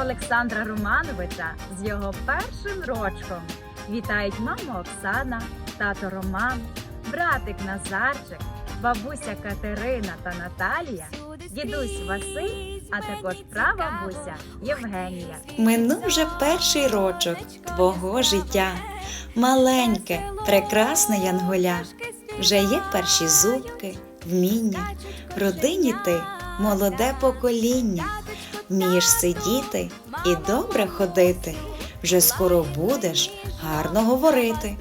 Олександра Романовича з його першим рочком. Вітають мама Оксана, тато Роман, братик Назарчик, бабуся Катерина та Наталія, дідусь Василь, а також прабабуся Євгенія. Минув вже перший рочок твого життя. Маленьке, прекрасне янголя. Вже є перші зубки, вміння. Родині ти молоде покоління. Вмієш сидіти і добре ходити. Вже скоро будеш гарно говорити.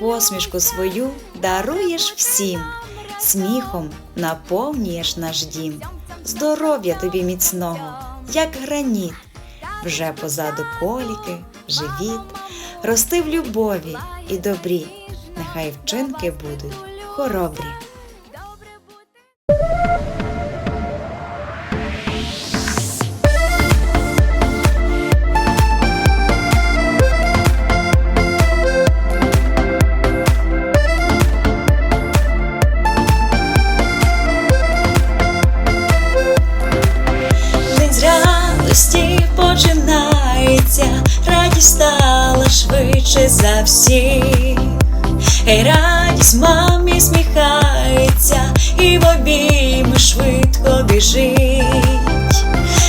Посмішку свою даруєш всім, сміхом наповнюєш наш дім. Здоров'я тобі міцного, як граніт. Вже позаду коліки, живіт, рости в любові і добрі, нехай вчинки будуть хоробрі. Стала швидше за всіх. Ей, радість мамі сміхається, і в обійми швидко біжить.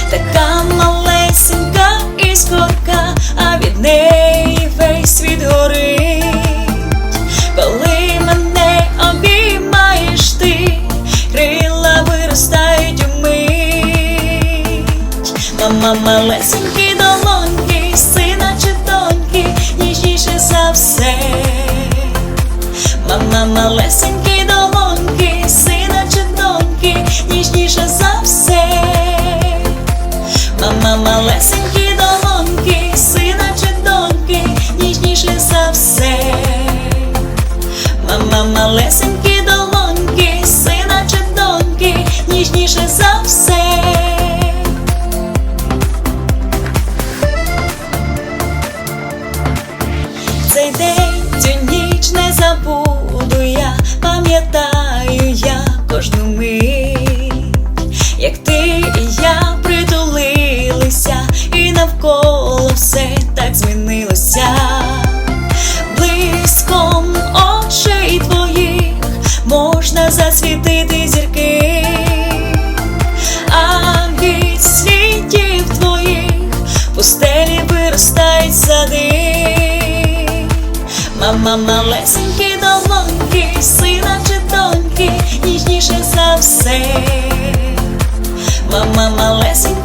Така малесенька іскорка, а від неї весь світ горить. Коли мене обіймаєш ти, крила виростають умить. Мама малесенькі малесенькі долонки, сина чи доньки, ніжніше за все. Мама малесенькі долонки, сина чи доньки, ніжніше за все. Мама малесенькі пустелі виростають сади. Мама малесенькі долоньки, сина чи доньки, ніжніше за все. Мама малесенькі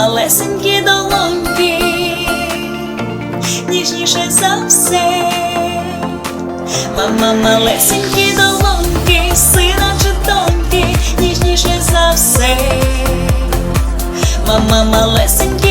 Малесенькі долоньки, ніжніше за все. Мама малесенькі долоньки, сина чи доньки, ніжніше за все. Мама малесенькі